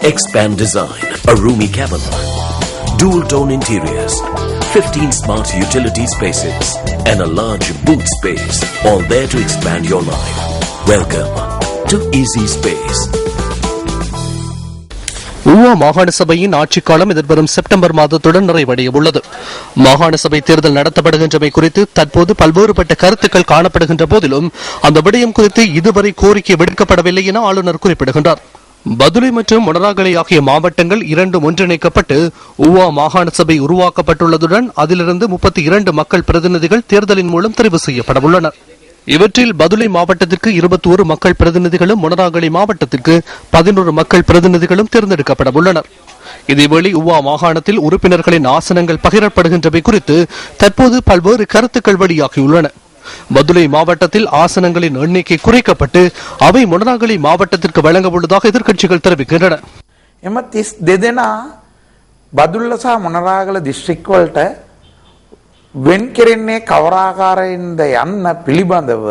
Expand Design, a roomy cabin, dual tone interiors, 15 smart utility spaces, and a large boot space, all there to expand your life. Welcome to Easy Space. Uva மாகாண சபையின் ஆட்சிக்காலம் எதிர்வரும் September மாதத்துடன் நிறைவடைய உள்ளது மாகாண சபை தேர்தல் நடத்தப்படுகின்றமை குறித்து தற்போது பல்வேறுபட்ட கருத்துக்கள் காணப்படுகின்ற போதிலும் அந்த விடயம் குறித்து இதுவரை கோரிக்கை விடுக்கப்படவில்லை என ஆளுநர் குறிப்பிடுகின்றார் பதுளை மற்றும் மொனராகலை ஆகிய மாவட்டங்கள் இரண்டும் ஒன்றிணைக்கப்பட்டு உவா மாகாண சபை உருவாக்கப்பட்டுள்ளதுடன் அதிலிருந்து முப்பத்தி இரண்டு மக்கள் பிரதிநிதிகள் தேர்தலின் மூலம் தெரிவு செய்யப்படவுள்ளனர் இவற்றில் பதுளை மாவட்டத்திற்கு இருபத்தி ஒரு மக்கள் பிரதிநிதிகளும் மொனராகலை மாவட்டத்திற்கு பதினோரு மக்கள் பிரதிநிதிகளும் தேர்ந்தெடுக்கப்பட உள்ளனர். இதேவேளை உவா மாகாணத்தில் உறுப்பினர்களின் ஆசனங்கள் பகிரப்படுகின்றவை குறித்து தற்போது பல்வேறு கருத்துக்கள் வெளியாகியுள்ளன. பதுளை மாவட்டத்தில் ஆசனங்களின் எண்ணிக்கை குறைக்கப்பட்டு அவை மொனராகலை மாவட்டத்திற்கு வழங்க உள்ளதாக எதிர்க்கட்சிகள் தெரிவிக்கின்றன එම තිස් දෙදෙනා බදුල්ල සහ මොනරාගල දිස්ත්‍රික්වලට වෙන් කෙරෙන්නේ කවරාකාරයෙන්ද යන්න පිළිබඳව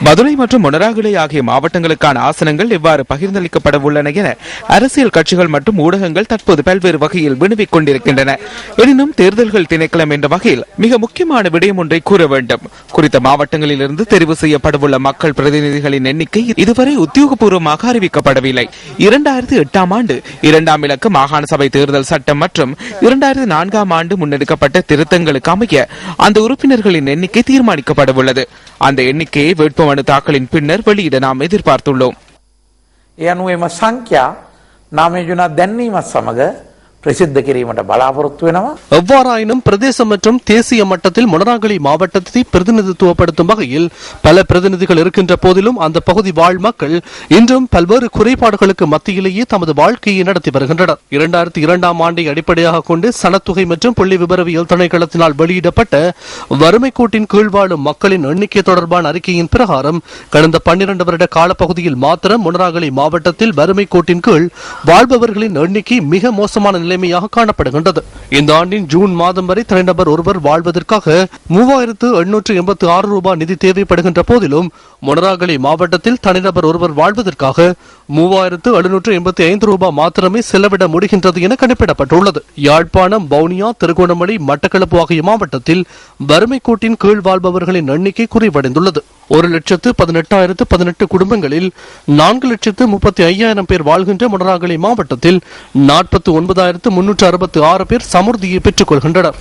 மதுரை மற்றும் மொனராகுலை ஆகிய மாவட்டங்களுக்கான ஆசனங்கள் எவ்வாறு பகிர்ந்தளிக்கப்பட உள்ளன என அரசியல் கட்சிகள் மற்றும் ஊடகங்கள் தற்போது பல்வேறு வகையில் வினவிக் கொண்டிருக்கின்றன. எனினும் தேர்தல்கள் திணைக்களம் என்ற வகையில் மிக முக்கியமான விடயம் ஒன்றை கூற வேண்டும். குறித்த மாவட்டங்களில் இருந்து தெரிவு செய்யப்படவுள்ள மக்கள் பிரதிநிதிகளின் எண்ணிக்கை இதுவரை உத்தியோகபூர்வமாக அறிவிக்கப்படவில்லை. இரண்டாயிரத்தி எட்டாம் ஆண்டு இரண்டாம் இலக்கு மாகாண சபை தேர்தல் சட்டம் மற்றும் இரண்டாயிரத்தி நான்காம் ஆண்டு முன்னெடுக்கப்பட்ட திருத்தங்களுக்கு அமைய அந்த உறுப்பினர்களின் எண்ணிக்கை தீர்மானிக்கப்பட்டது. உள்ளது அந்த எண்ணிக்கையை வேட்புமனு தாக்கலின் பின்னர் வெளியிட நாம் எதிர்பார்த்துள்ளோம் ඒ අනුව එම සංඛ්‍යා නාමයජුනා දැන්වීමත් සමඟ ප්‍රසිද්ධ කිරීමට බලාපොරොත්තු වෙනවා. எவ்வாறாயினும் பிரதேச மற்றும் தேசிய மட்டத்தில் மொனராகலை மாவட்டத்தை பிரதிநிதித்துவப்படுத்தும் வகையில் பல பிரதிநிதிகள் இருக்கின்ற போதிலும் அந்த பகுதி வாழ் மக்கள் இன்றும் பல்வேறு குறைபாடுகளுக்கு மத்தியிலேயே தமது வாழ்க்கையை நடத்தி வருகின்றனர் இரண்டாயிரத்தி இரண்டாம் ஆண்டை அடிப்படையாக கொண்டு சனத்தொகை மற்றும் புள்ளி விபரவியல் திணைக்களத்தினால் வெளியிடப்பட்ட வறுமை கோட்டின் கீழ் வாழும் மக்களின் எண்ணிக்கை தொடர்பான அறிக்கையின் பிரகாரம் கடந்த பன்னிரண்டு வருட காலப்பகுதியில் மாத்திரம் மொனராகலை மாவட்டத்தில் வறுமை கோட்டின் கீழ் வாழ்பவர்களின் எண்ணிக்கை மிக மோசமான நிலைமையாக காணப்படுகின்றது. இந்த ஆண்டின் ஜூன் மாதம் வரை தனிநபர் ஒருவர் வாழ்வதற்காக மூவாயிரத்து எண்ணூற்று எண்பத்தி ஆறு ரூபாய் நிதி தேவைப்படுகின்ற போதிலும் மொனராகலி மாவட்டத்தில் தனிநபர் ஒருவர் வாழ்வதற்காக மூவாயிரத்து எழுநூற்று எண்பத்தி ஐந்து ரூபாய் மாத்திரமே செலவிட முடிகின்றது என கணிப்பிடப்பட்டுள்ளது. யாழ்ப்பாணம் வவுனியா திருகோணமலை மட்டக்களப்பு ஆகிய மாவட்டத்தில் வறுமை கோட்டின் கீழ் வாழ்பவர்களின் எண்ணிக்கை குறைவடைந்துள்ளது. ஒரு லட்சத்து பதினெட்டாயிரத்து பதினெட்டு குடும்பங்களில் நான்கு லட்சத்து முப்பத்தி ஐயாயிரம் பேர் வாழ்கின்ற மொனராகலி மாவட்டத்தில் நாற்பத்தி ஒன்பதாயிரத்து முன்னூற்று அறுபத்தி ஆறு பேர் சமுர்த்தியை பெற்றுக் கொள்கின்றனர்